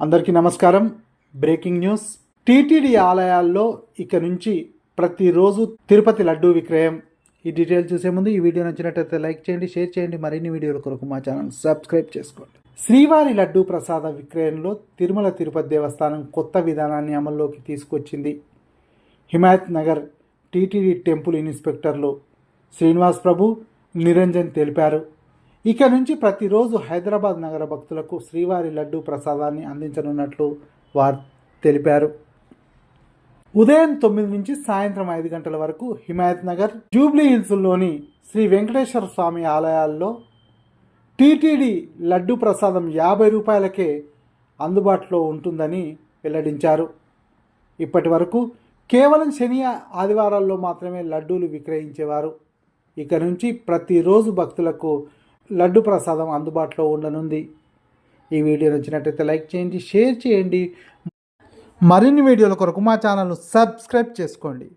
అందరికీ నమస్కారం. Breaking news. TTD ఆలయాల్లో ఇక నుంచి ప్రతిరోజు తిరుపతి లడ్డూ విక్రయం. ఈ డీటెయిల్ చూసే ముందు ఈ వీడియో నచ్చినట్లయితే లైక్ చేయండి షేర్ చేయండి. మరిన్ని వీడియోల కొరకు మా ఛానల్ సబ్స్క్రైబ్ చేసుకోండి. శ్రీవారి లడ్డూ ప్రసాద విక్రయంలో తిరుమల తిరుపతి దేవస్థానం కొత్త విధానాన్ని అమల్లోకి తీసుకొచ్చింది. హిమాయత్ నగర్ టీటీడీ టెంపుల్ ఇన్స్పెక్టర్లు శ్రీనివాస్ ప్రభు నిరంజన్ తెలిపారు. ఇక నుంచి ప్రతిరోజు హైదరాబాద్ నగర భక్తులకు శ్రీవారి లడ్డూ ప్రసాదాన్ని అందించనున్నట్లు వారు తెలిపారు. ఉదయం తొమ్మిది నుంచి సాయంత్రం ఐదు గంటల వరకు హిమాయత్ నగర్ జూబ్లీ హిల్స్లోని శ్రీ వెంకటేశ్వర స్వామి ఆలయాల్లో టీటీడీ లడ్డు ప్రసాదం యాభై రూపాయలకే అందుబాటులో ఉంటుందని వెల్లడించారు. ఇప్పటి వరకు కేవలం శని ఆదివారాల్లో మాత్రమే లడ్డూలు విక్రయించేవారు. ఇక నుంచి ప్రతిరోజు భక్తులకు లడ్డు ప్రసాదం అందుబాటులో ఉండనుంది. ఈ వీడియో నచ్చినట్లయితే లైక్ చేయండి షేర్ చేయండి. మరిన్ని వీడియోల కొరకు మా ఛానల్ను సబ్స్క్రైబ్ చేసుకోండి.